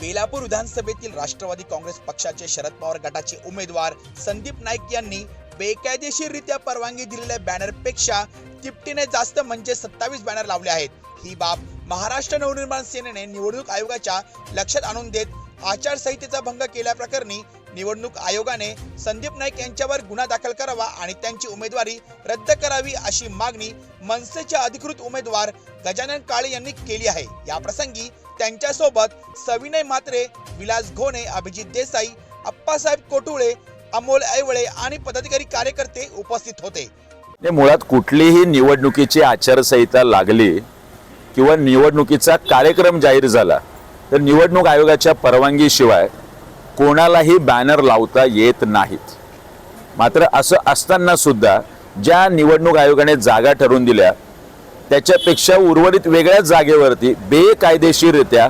बेलापूर विधानसभेतील राष्ट्रवादी काँग्रेस पक्षाचे शरद पवार गटाचे उमेदवार संदीप नाईक यांनी बेकायदेशीररित्या परवानगी दिलेल्या बॅनरपेक्षा तिपटीने जास्त म्हणजे सत्तावीस बॅनर लावले आहेत. ही बाब महाराष्ट्र नवनिर्माण सेनेने निवडणूक आयोगाच्या लक्षात आणून देत आचारसंहितेचा भंग केल्याप्रकरणी निवडणूक आयोगाने संदीप नाईक यांच्यावर गुन्हा दाखल करावा आणि त्यांची उमेदवारी रद्द करावी अशी मागणी मनसेचे अधिकृत उमेदवार गजानन काळे यांनी केली आहे. या प्रसंगी त्यांच्यासोबत सविनय मात्रे विलास घोणे अभिजित देसाई अप्पासाहेब कोटुळे अमोल ऐवळे आणि पदाधिकारी कार्यकर्ते उपस्थित होते. म्हणजे मुळात कुठलीही निवडणुकीची आचारसंहिता लागली किंवा निवडणुकीचा कार्यक्रम जाहीर झाला तर निवडणूक आयोगाच्या परवानगीशिवाय कोणालाही बॅनर लावता येत नाहीत. मात्र असं असताना सुद्धा ज्या निवडणूक आयोगाने जागा ठरवून दिल्या त्याच्यापेक्षा उर्वरित वेगळ्याच जागेवरती बेकायदेशीररित्या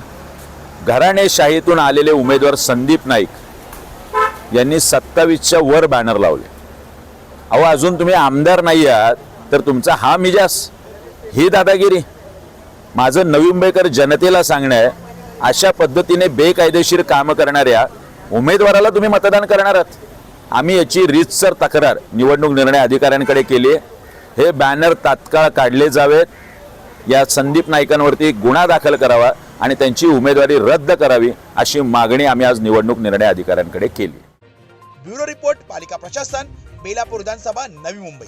घराणेशाहीतून आलेले उमेदवार संदीप नाईक यांनी सत्तावीसच्या वर बॅनर लावले. अहो अजून तुम्ही आमदार नाही आहात तर तुमचा हा मिजास ही दादागिरी. माझं नवी मुंबईकर जनतेला सांगणं आहे अशा पद्धतीने बेकायदेशीर कामं करणाऱ्या उमेदवाराला तुम्ही मतदान करणार आहात. आम्ही याची रीतसर तक्रार निवडणूक निर्णय अधिकाऱ्यांकडे केली आहे हे बॅनर तात्काळ काढले जावेत. या संदीप नाईकांवरती गुन्हा दाखल करावा आणि त्यांची उमेदवारी रद्द करावी अशी मागणी आम्ही आज निवडणूक निर्णय अधिकाऱ्यांकडे केली. ब्युरो रिपोर्ट पालिका प्रशासन बेलापूर विधानसभा नवी मुंबई.